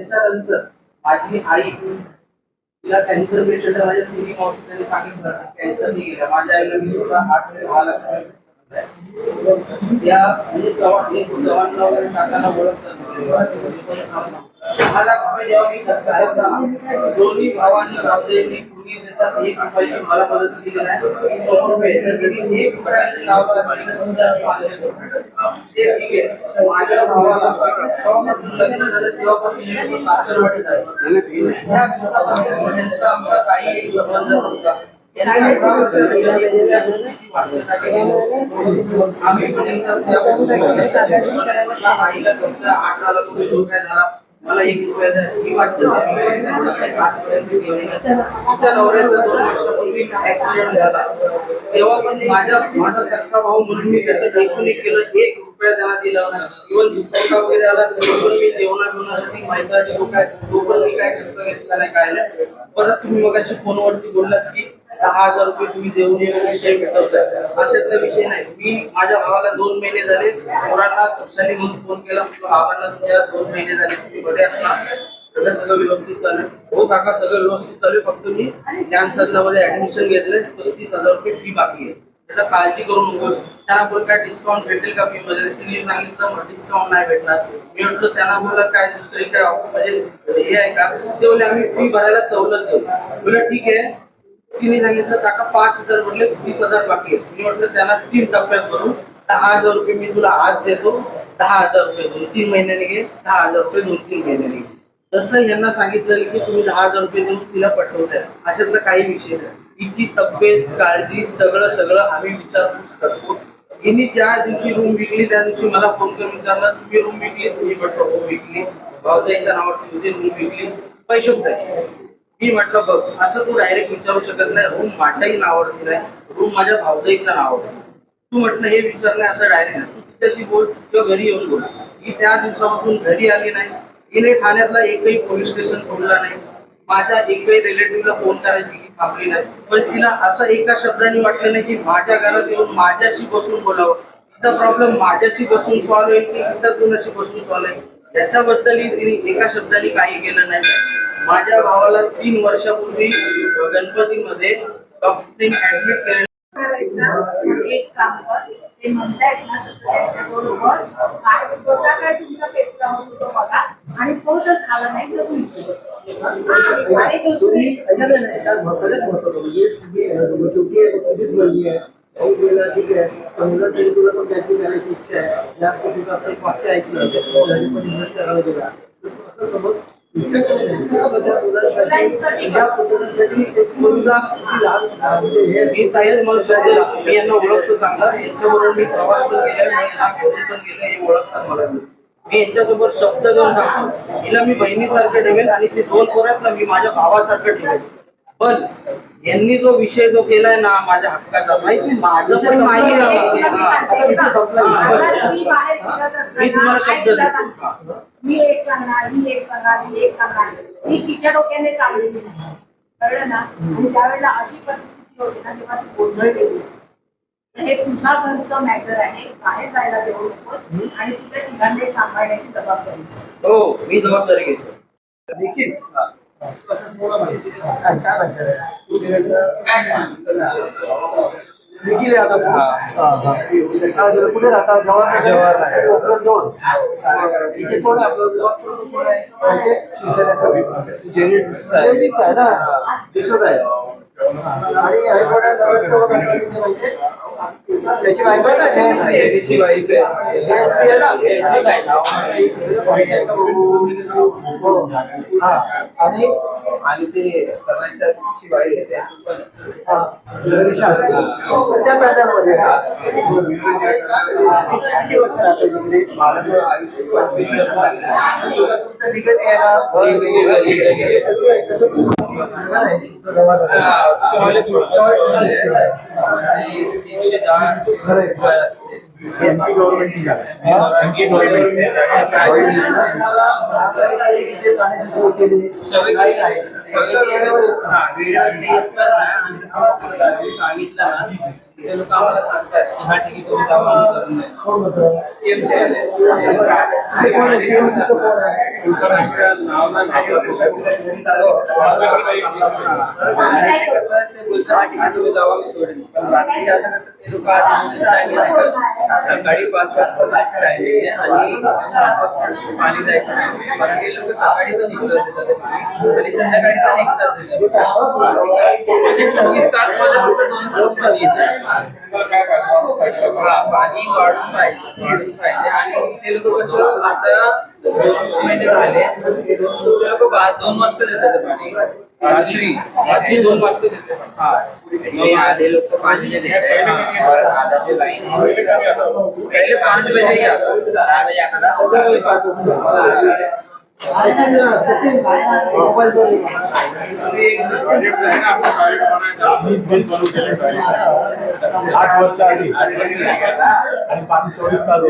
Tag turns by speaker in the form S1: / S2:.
S1: त्याच्यानंतर माझी आई तिला कॅन्सर पेशंट माझ्या तिन्ही मावशी त्यांनी सांगितलं कॅन्सर नाही गेला माझ्या आईला मी सुद्धा आठ ते दहा लाख रुपये त्या म्हणजे जवान एक जवान वगैरे टाकायला ओळखतात म्हणजे दहा लाख रुपये जेव्हा मी खर्च करता दोन्ही भावांना भावांनी मी कुणी त्याचा एक रुपयाची मला मदत केली नाही समोर रुपये तर जरी एक रुपयाने लावला असेल तर समजा मी आले असतो. ते ठीक आहे माझ्या भावाला जेव्हापासून लग्न झालं तेव्हापासून मी सासरवाडीत आहे. त्या दिवसापासून त्यांचा आमचा काही एक संबंध नव्हता. त्यांनी आम्ही आईला तुमचा आठ काय झाला? मला एक रुपया द्या. नवऱ्याचा दोन वर्षापूर्वी ऍक्सिडेंट झाला. तेव्हा पण माझ्या माझा सख्खा भाऊ म्हणून मी त्याचं ऐकून एक केलं. एक रुपया त्याला दिला नाही. इव्हन दुसरा वगैरे आला तरी पण मी जेवणा बिवण्यासाठी माहिती लोक काय तो पण मी काय खर्च घेतला नाही काय नाही. परत तुम्ही मग फोनवरती बोललात की दहा हजार रुपये तुम्ही देऊन ये विषय असे अशातला विषय नाही. मी माझ्या भावाला दोन महिने झाले. मुलांना कुशाली म्हणून फोन केला. भावांना तुमच्या दोन महिने झाले. तुम्ही बरे असणार सगळं सगळं व्यवस्थित चालू हो काका सगळं व्यवस्थित चालू फक्त मी कॅन्सरला मध्ये ऍडमिशन घेतलंय. पस्तीस हजार रुपये फी बाकी आहे. त्याला काळजी करू नकोस. त्यांना बोल काय डिस्काउंट भेटेल का फी मध्ये? तिने सांगितलं डिस्काउंट नाही भेटणार. मी म्हटलं त्यांना बोला काय दुसरी काय म्हणजे हे आहे का? ते बोले आम्ही फी भरायला सवलत देऊ. बोला ठीक आहे. तिने सांगितलं काका पाच हजार म्हटले वीस हजार बाकी आहेत. मी म्हटलं त्याला तीन टप्प्यात भरून दहा हजार रुपये मी तुला आज देतो दहा हजार रुपये दोन तीन महिन्याने घे दहा हजार रुपये दोन तीन महिन्याने घे. तसं यांना सांगितलं की तुम्ही दहा हजार रुपये देऊन तिला पटवताय अशातला काही विषय नाही. तिची तब्येत काळजी सगळं सगळं आम्ही विचारपूस करतो. हिने ज्या दिवशी रूम विकली त्या दिवशी मला फोन करून विचारलं तुम्ही रूम विकली तुम्ही म्हटलं हो विकली. भावताईच्या नावाची होती रूम विकली. पैसे कुठे मी म्हटलं बघ असं तू डायरेक्ट विचारू शकत नाही. रूम माझ्याही नावावरती नाही. रूम माझ्या भावताईच्या नावावर तू म्हटलं हे विचारलं असं डायरेक्ट नाही. तू तिच्याशी बोल किंवा घरी येऊन बोल. ही त्या दिवसापासून घरी आली नाही. हिने ठाण्यातला एकही पोलीस स्टेशन सोडला नाही. माझ्या एकही रिलेटिव्हला फोन करायची ही थांबली नाही. पण तिला असं एका शब्दाने वाटलं नाही की माझ्या घरात येऊन माझ्याशी बसून बोलावं. तिचा प्रॉब्लेम माझ्याशी बसून सॉल्व्ह होईल की इतर कोणाशी बसून सॉल्व्ह होईल? त्याच्याबद्दल तिने एका शब्दाने काही केलं नाही. माझ्या भावाला तीन वर्षापूर्वी गणपतीमध्ये डॉक्टरने ऍडमिट केलं.
S2: एक काम कर ते म्हणतायत ना तसं त्यांच्याबरोबर काय कसा काय तुमचा पेचका होतो तो बघा. आणि तो जर झाला नाही तर तुम्ही हा, आणि दुसरी
S1: मी मला मी यांना ओळखतो चांगला यांच्याबरोबर मी प्रवास पण केला मी पण गेलो हे ओळखतात मला मी यांच्यासोबत शब्द देऊन सांगतो हिला मी बहिणीसारखं ठेवेल आणि ते दोन पोरात ना मी माझ्या भावासारखं ठेवेल पण यांनी जो विषय जो केलाय ना माझ्या हक्काचा माहिती माझं पण नाही मी तुम्हाला शब्द देतो.
S2: मी एक सांगणार मी एक सांगणार मी एक सांगणार. ती तिच्या डोक्याने चाललेली नाही. कळलं ना? आणि ज्यावेळेला अशी परिस्थिती होती ना तेव्हा ती गोंधळलेली हे तुझ्या घरचं मॅटर आहे. बाहेर जायला देऊ नकोस. आणि तुझ्या ठिकाणी सांभाळण्याची जबाबदारी
S1: हो मी जबाबदारी घेतो.
S3: देखील असं थोडं माहिती काय काय म्हणतात आहे आता हा, जरा पुढे राहता जवाहर जवाहर कोकण जवळ इथे कोण आहे आपलं? कोण आहे? आहे? शिवसेनेचं आहे ना दिसत आहे आणि आहे? त्याची बायको आहे ना जयश्री जयश्री आहे. हो. हा. आणि?
S1: आणि ते सणाच्या दिवशी वाईट
S3: त्या किती वर्ष
S1: एकशे दहा
S3: खरं
S1: असते
S3: मला तिथे
S4: सगळे
S3: सगळं वेळेवर येतं.
S4: हा, वेळेवर ते ते लोक आम्हाला सांगतात की हा ठीक आहे तुम्ही आले. नावाला नाही कसं ते बोलतात, "हा, ठीक आहे, तुम्ही जावा, मी सोडेन." पण रात्री आता कसं ते लोक आधी नाही करत. सकाळी पाच वाजता जायचं आहे आणि सात वाजता पाणी जायचं timing कारण हे लोक सकाळी पण निघत असतात पाणी. आणि संध्याकाळी पण एक तास म्हणजे चोवीस तासमध्ये फक्त दोन तास पाणी वाढून पाहिजे वाढून पाहिजे आणि ते लोक कसं आता दोन महिने झाले ते लोक बा- दोन वाजता देतात पाणी रात्री रात्री दोन वाजता देतात आधे लोक पाणी नाही लाईन पहिले पाच बजे दहा बजे आता
S3: पाच वाजता.
S5: आठ वर्ष आधी. आणि पाणी चोवीस तास